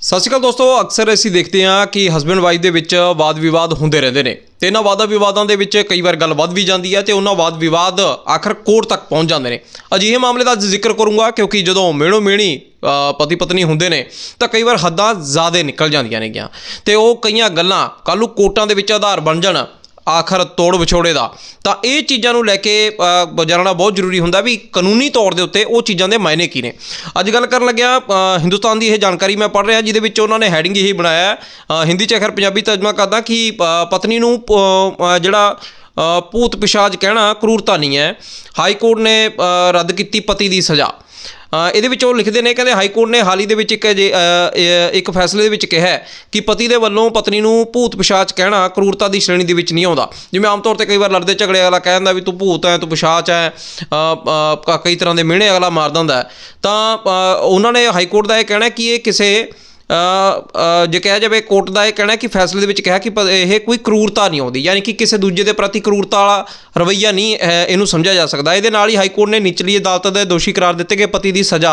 ਸਤਿ ਸ਼੍ਰੀ ਅਕਾਲ ਦੋਸਤੋ, ਅਕਸਰ ਅਸੀਂ ਦੇਖਦੇ ਹਾਂ ਕਿ ਹਸਬੰਡ ਵਾਈਫ ਦੇ ਵਿੱਚ ਵਾਦ ਵਿਵਾਦ ਹੁੰਦੇ ਰਹਿੰਦੇ ਨੇ ਤੇ ਇਹਨਾਂ ਵਾਦਾ ਵਿਵਾਦਾਂ ਦੇ ਵਿੱਚ ਕਈ ਵਾਰ ਗੱਲ ਵੱਧ ਵੀ ਜਾਂਦੀ ਹੈ ਤੇ ਉਹਨਾਂ ਵਾਦ ਵਿਵਾਦ ਆਖਰ ਕੋਰਟ ਤੱਕ ਪਹੁੰਚ ਜਾਂਦੇ ਨੇ। ਅਜਿਹੇ ਮਾਮਲੇ ਦਾ ਅੱਜ ਜ਼ਿਕਰ ਕਰੂੰਗਾ ਕਿਉਂਕਿ ਜਦੋਂ ਮੇਣੋ ਮੇਣੀ ਪਤੀ ਪਤਨੀ ਹੁੰਦੇ ਨੇ ਤਾਂ ਕਈ ਵਾਰ ਹੱਦਾਂ ਜ਼ਿਆਦਾ ਨਿਕਲ ਜਾਂਦੀਆਂ ਨੇਗੀਆਂ ਤੇ ਉਹ ਕਈਆਂ ਗੱਲਾਂ ਕੱਲ੍ਹ ਨੂੰ ਕੋਰਟਾਂ ਦੇ ਵਿੱਚ ਆਧਾਰ ਬਣ ਜਾਣ ਆਖਰ ਤੋੜ ਵਿਛੋੜੇ ਦਾ। ਤਾਂ ਇਹ ਚੀਜ਼ਾਂ ਨੂੰ ਲੈ ਕੇ ਜਾਣਨਾ ਬਹੁਤ ਜ਼ਰੂਰੀ ਹੁੰਦਾ ਵੀ ਕਾਨੂੰਨੀ ਤੌਰ ਦੇ ਉੱਤੇ ਉਹ ਚੀਜ਼ਾਂ ਦੇ ਮਾਇਨੇ ਕੀ ਨੇ। ਅੱਜ ਗੱਲ ਕਰਨ ਲੱਗਿਆ ਹਿੰਦੁਸਤਾਨ ਦੀ ਇਹ ਜਾਣਕਾਰੀ ਮੈਂ ਪੜ੍ਹ ਰਿਹਾ, ਜਿਹਦੇ ਵਿੱਚ ਉਹਨਾਂ ਨੇ ਹੈਡਿੰਗ ਇਹੀ ਬਣਾਇਆ ਹਿੰਦੀ ਚ ਅਖਰ ਪੰਜਾਬੀ ਤਰਜਮਾ ਕਰਦਾ ਕਿ ਪਤਨੀ ਨੂੰ ਜਿਹੜਾ ਭੂਤ ਪਿਸ਼ਾਚ ਕਹਿਣਾ ਕਰੂਰਤਾ ਨਹੀਂ ਹੈ। ਹਾਈ ਕੋਰਟ ਨੇ ਰੱਦ ਕੀਤੀ ਪਤੀ ਦੀ ਸਜ਼ਾ। ਇਹਦੇ ਵਿੱਚ ਉਹ ਲਿਖਦੇ ਨੇ, ਕਹਿੰਦੇ ਹਾਈ ਕੋਰਟ ਨੇ ਹਾਲ ਹੀ ਦੇ ਵਿੱਚ ਇੱਕ ਅਜੇ- ਇੱਕ ਫੈਸਲੇ ਦੇ ਵਿੱਚ ਕਿਹਾ ਕਿ ਪਤੀ ਦੇ ਵੱਲੋਂ ਪਤਨੀ ਨੂੰ ਭੂਤ ਪਿਸ਼ਾਚ ਕਹਿਣਾ ਕਰੂਰਤਾ ਦੀ ਸ਼੍ਰੇਣੀ ਦੇ ਵਿੱਚ ਨਹੀਂ ਆਉਂਦਾ। ਜਿਵੇਂ ਆਮ ਤੌਰ ਤੇ ਕਈ ਵਾਰ ਲੜਦੇ ਝਗੜੇ ਵਾਲਾ ਕਹਿ ਦਿੰਦਾ ਵੀ ਤੂੰ ਭੂਤ ਹੈ ਤੂੰ ਪਿਸ਼ਾਚ ਹੈ ਕਈ ਤਰ੍ਹਾਂ ਦੇ ਮਿਹਣੇ ਅਗਲਾ ਮਾਰ ਦਿੰਦਾ ਤਾਂ ਉਹਨਾਂ ਨੇ ਹਾਈ ਕੋਰਟ ਦਾ ਇਹ ਕਹਿਣਾ ਕਿ ਇਹ ਕਿਸੇ ਜੇ ਕਿਹਾ ਜਾਵੇ ਕੋਰਟ ਦਾ ਇਹ ਕਹਿਣਾ ਕਿ ਫੈਸਲੇ ਦੇ ਵਿੱਚ ਕਿਹਾ ਕਿ ਪ- ਇਹ ਕੋਈ ਕਰੂਰਤਾ ਨਹੀਂ ਆਉਂਦੀ ਯਾਨੀ ਕਿ ਕਿਸੇ ਦੂਜੇ ਦੇ ਪ੍ਰਤੀ ਕਰੂਰਤਾ ਵਾਲਾ ਰਵੱਈਆ ਨਹੀਂ ਹੈ, ਇਹਨੂੰ ਸਮਝਿਆ ਜਾ ਸਕਦਾ। ਇਹਦੇ ਨਾਲ ਹੀ ਹਾਈ ਕੋਰਟ ਨੇ ਨਿਚਲੀ ਅਦਾਲਤ ਦੇ ਦੋਸ਼ੀ ਕਰਾਰ ਦਿੱਤੇ ਗਏ ਪਤੀ ਦੀ ਸਜ਼ਾ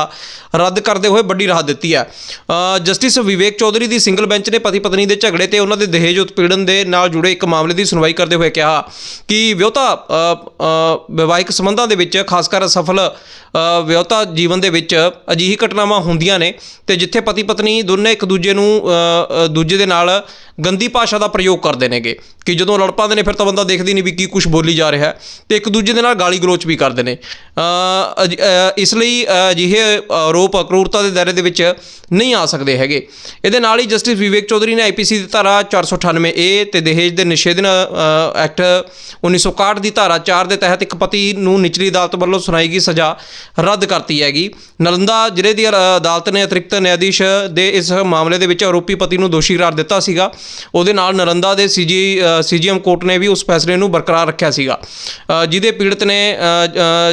ਰੱਦ ਕਰਦੇ ਹੋਏ ਵੱਡੀ ਰਾਹਤ ਦਿੱਤੀ ਹੈ। ਜਸਟਿਸ ਵਿਵੇਕ ਚੌਧਰੀ ਦੀ ਸਿੰਗਲ ਬੈਂਚ ਨੇ ਪਤੀ ਪਤਨੀ ਦੇ ਝਗੜੇ ਤੇ ਉਹਨਾਂ ਦੇ ਦਹੇਜ ਉਤਪੀੜਨ ਦੇ ਨਾਲ ਜੁੜੇ ਇੱਕ ਮਾਮਲੇ ਦੀ ਸੁਣਵਾਈ ਕਰਦੇ ਹੋਏ ਕਿਹਾ ਕਿ ਵਿਆਹਤਾ ਵਿਵਾਹਿਕ ਸੰਬੰਧਾਂ ਦੇ ਵਿੱਚ ਖਾਸ ਕਰ ਸਫਲ ਅ, ਵਿਆਹਤਾ ਜੀਵਨ ਦੇ ਵਿੱਚ ਅਜਿਹੀ ਘਟਨਾਵਾਂ ਹੁੰਦੀਆਂ ਨੇ ਤੇ ਜਿੱਥੇ ਪਤੀ ਪਤਨੀ ਦੋਨੇ ਇੱਕ ਦੂਜੇ ਨੂੰ ਦੂਜੇ ਦੇ ਨਾਲ ਗੰਦੀ ਭਾਸ਼ਾ ਦਾ ਪ੍ਰਯੋਗ ਕਰਦੇ ਨੇਗੇ ਕਿ ਜਦੋਂ ਲੜ ਪਾਉਂਦੇ ਨੇ ਫਿਰ ਤਾਂ ਬੰਦਾ ਦੇਖਦੀ ਨਹੀਂ ਵੀ ਕੀ ਕੁਝ ਬੋਲੀ ਜਾ ਰਿਹਾ ਹੈ ਤੇ ਇੱਕ ਦੂਜੇ ਦੇ ਨਾਲ ਗਾਲੀ ਗਲੋਚ ਵੀ ਕਰਦੇ ਨੇ ਇਸ ਲਈ ਅਜਿਹੇ ਆਰੋਪ ਅਕਰੂਰਤਾ ਦੇ ਦਾਇਰੇ ਦੇ ਵਿੱਚ ਨਹੀਂ ਆ ਸਕਦੇ ਹੈਗੇ ਇਹਦੇ ਨਾਲ ਹੀ ਜਸਟਿਸ ਵਿਵੇਕ ਚੌਧਰੀ ਨੇ ਆਈਪੀਸੀ ਦੀ ਧਾਰਾ 498 ਏ ਤੇ ਦਹੇਜ ਦੇ ਨਿਸ਼ੇਧਨ ਅ, ਐਕਟ 1961 ਦੀ ਧਾਰਾ 4 ਦੇ ਤਹਿਤ ਇੱਕ ਪਤੀ ਨੂੰ ਨਿਚਲੀ ਅਦਾਲਤ ਵੱਲੋਂ ਸੁਣਾਈ ਗਈ ਸਜ਼ਾ ਰੱਦ ਕਰਤੀ ਹੈਗੀ ਨਲੰਦਾ ਜ਼ਿਲ੍ਹੇ ਦੀ ਅਦਾਲਤ ਨੇ ਅਤਿਰਿਕਤ ਨਿਆਧੀਸ਼ ਦੇ ਇਸ ਮਾਮਲੇ ਦੇ ਵਿੱਚ ਆਰੋਪੀ ਪਤੀ ਨੂੰ ਦੋਸ਼ੀ ਕਰਾਰ ਦਿੱਤਾ ਸੀਗਾ। ਉਹਦੇ ਨਾਲ ਨਰੰਦਾ ਦੇ ਸੀਜੀ ਸੀਜੀਐਮ ਕੋਰਟ ਨੇ ਵੀ ਉਸ ਫੈਸਲੇ ਨੂੰ ਬਰਕਰਾਰ ਰੱਖਿਆ ਸੀਗਾ। ਜਿਹਦੇ ਪੀੜਤ ਨੇ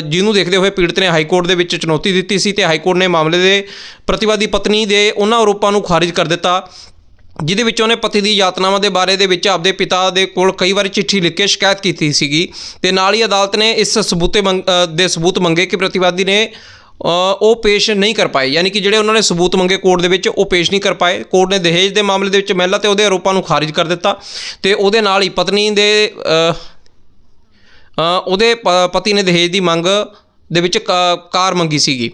ਜਿਹਨੂੰ ਦੇਖਦੇ ਹੋਏ ਪੀੜਤ ਨੇ ਹਾਈ ਕੋਰਟ ਦੇ ਵਿੱਚ ਚੁਣੌਤੀ ਦਿੱਤੀ ਸੀ ਤੇ ਹਾਈ ਕੋਰਟ ਨੇ ਮਾਮਲੇ ਦੇ ਪ੍ਰਤੀਵਾਦੀ ਪਤਨੀ ਦੇ ਉਹਨਾਂ ਆਰੋਪਾਂ ਨੂੰ ਖਾਰਿਜ ਕਰ ਦਿੱਤਾ, ਜਿਹਦੇ ਵਿੱਚ ਉਹਨੇ ਪਤੀ ਦੀ ਯਾਤਨਾਵਾਂ ਦੇ ਬਾਰੇ ਦੇ ਵਿੱਚ ਆਪਦੇ ਪਿਤਾ ਦੇ ਕੋਲ ਕਈ ਵਾਰੀ ਚਿੱਠੀ ਲਿਖ ਕੇ ਸ਼ਿਕਾਇਤ ਕੀਤੀ ਸੀਗੀ ਤੇ ਨਾਲ ਹੀ ਅਦਾਲਤ ਨੇ ਇਸ ਸਬੂਤੇ ਮੰਗ- ਦੇ ਸਬੂਤ ਮੰਗੇ ਕਿ ਪ੍ਰਤੀਵਾਦੀ ਨੇ ਉਹ ਪੇਸ਼ ਨਹੀਂ ਕਰ ਪਾਏ। ਯਾਨੀ ਕਿ ਜਿਹੜੇ ਉਹਨਾਂ ਨੇ ਸਬੂਤ ਮੰਗੇ ਕੋਰਟ ਦੇ ਵਿੱਚ, ਉਹ ਪੇਸ਼ ਨਹੀਂ ਕਰ ਪਾਏ। ਕੋਰਟ ਨੇ ਦਹੇਜ ਦੇ ਮਾਮਲੇ ਦੇ ਵਿੱਚ ਮਹਿਲਾ ਤੇ ਉਹਦੇ ਆਰੋਪਾਂ ਨੂੰ ਖਾਰਿਜ ਕਰ ਦਿੱਤਾ ਤੇ ਉਹਦੇ ਨਾਲ ਹੀ ਪਤਨੀ ਦੇ ਉਹਦੇ ਪ- ਪਤੀ ਨੇ ਦਹੇਜ ਦੀ ਮੰਗ ਦੇ ਵਿੱਚ ਕਾ- ਕਾਰ ਮੰਗੀ ਸੀਗੀ।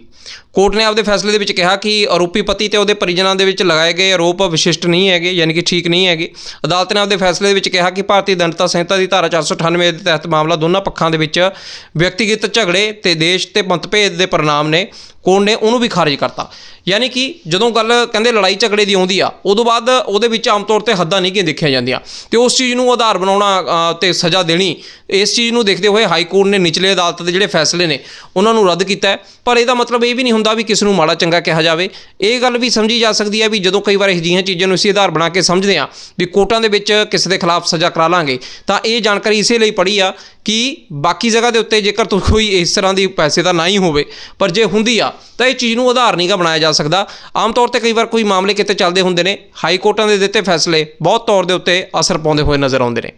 ਕੋਰਟ ਨੇ ਆਪਦੇ ਫੈਸਲੇ ਦੇ ਵਿੱਚ ਕਿਹਾ ਕਿ ਆਰੋਪੀ ਪਤੀ ਤੇ ਉਹਦੇ ਪਰਿਜਨਾਂ ਦੇ ਵਿੱਚ ਲਗਾਏ ਗਏ ਆਰੋਪ ਵਿਸ਼ਿਸ਼ਟ ਨਹੀਂ ਹੈਗੇ, ਯਾਨੀ ਕਿ ਠੀਕ ਨਹੀਂ ਹੈਗੇ। ਅਦਾਲਤ ਨੇ ਆਪਦੇ ਫੈਸਲੇ ਦੇ ਵਿੱਚ ਕਿਹਾ ਕਿ ਭਾਰਤੀ ਦੰਡਤਾ ਸੰਹਿਤਾ ਦੀ ਧਾਰਾ 498 ਦੇ ਤਹਿਤ ਮਾਮਲਾ ਦੋਨਾਂ ਪੱਖਾਂ ਦੇ ਵਿੱਚ ਵਿਅਕਤੀਗਤ ਝਗੜੇ ਤੇ ਦੇਸ਼ ਤੇ ਮਤਭੇਦ ਦੇ ਪਰਿਣਾਮ ਨੇ, ਕੋਰਟ ਨੇ ਉਹਨੂੰ ਵੀ ਖਾਰਜ ਕਰਤਾ। ਯਾਨੀ ਕਿ ਜਦੋਂ ਗੱਲ ਕਹਿੰਦੇ ਲੜਾਈ ਝਗੜੇ ਦੀ ਆਉਂਦੀ ਆ, ਉਦੋਂ ਬਾਅਦ ਉਹਦੇ ਵਿੱਚ ਆਮ ਤੌਰ ਤੇ ਹੱਦਾਂ ਨਹੀਂ ਕਿ ਦੇਖੀਆਂ ਜਾਂਦੀਆਂ। ਤੇ ਉਸ ਚੀਜ਼ ਨੂੰ ਆਧਾਰ ਬਣਾਉਣਾ ਤੇ ਸਜ਼ਾ ਦੇਣੀ, ਇਸ ਚੀਜ਼ ਨੂੰ ਦੇਖਦੇ ਹੋਏ ਹਾਈ ਕੋਰਟ ਨੇ ਨਿਚਲੇ ਅਦਾਲਤ ਦੇ ਜਿਹੜੇ ਫੈਸਲੇ ਨੇ, ਉਹਨਾਂ ਨੂੰ ਰੱਦ ਕੀਤਾ। ਪਰ ਇਹਦਾ ਮਤਲਬ ਇਹ ਵੀ ਨਹੀਂ ਹੁੰਦਾ ਵੀ ਕਿਸ ਨੂੰ ਮਾੜਾ ਚੰਗਾ ਕਿਹਾ ਜਾਵੇ। ਇਹ ਗੱਲ ਵੀ ਸਮਝੀ ਜਾ ਸਕਦੀ ਹੈ ਵੀ ਜਦੋਂ ਕਈ ਵਾਰ ਅਜਿਹੀਆਂ ਚੀਜ਼ਾਂ ਨੂੰ ਅਸੀਂ ਆਧਾਰ ਬਣਾ ਕੇ ਸਮਝਦੇ ਹਾਂ ਵੀ ਕੋਰਟਾਂ ਦੇ ਵਿੱਚ ਕਿਸੇ ਦੇ ਖਿਲਾਫ ਸਜ਼ਾ ਕਰਾ ਲਾਂਗੇ, ਤਾਂ ਇਹ ਜਾਣਕਾਰੀ ਇਸੇ ਲਈ ਪੜੀ ਆ ਕਿ ਬਾਕੀ ਜਗ੍ਹਾ ਦੇ ਉੱਤੇ ਜੇਕਰ ਤੁ- ਕੋਈ ਇਸ ਤਰ੍ਹਾਂ ਦੀ ਪੈਸੇ ਦਾ ਨਾ ਹੀ ਹੋਵੇ, ਪਰ ਜੇ ਹੁੰਦੀ ਆ, ਤਾਂ ਇਹ ਚੀਜ਼ ਨੂੰ ਆਧਾਰ ਨਹੀਂ ਗਾ ਬਣਾਇਆ ਜਾ ਸਕਦਾ। ਆਮ ਤੌਰ ਤੇ ਕਈ ਵਾਰ ਕੋਈ ਮਾਮਲੇ ਕਿਤੇ ਚੱਲਦੇ ਹੁੰਦੇ ਨੇ, ਹਾਈ ਕੋਰਟਾਂ ਦੇ ਦਿੱਤੇ ਫੈਸਲੇ ਬਹੁਤ ਤੌਰ ਦੇ ਉੱਤੇ ਅਸਰ ਪਾਉਂਦੇ ਹੋਏ ਨਜ਼ਰ ਆਉਂਦੇ ਨੇ।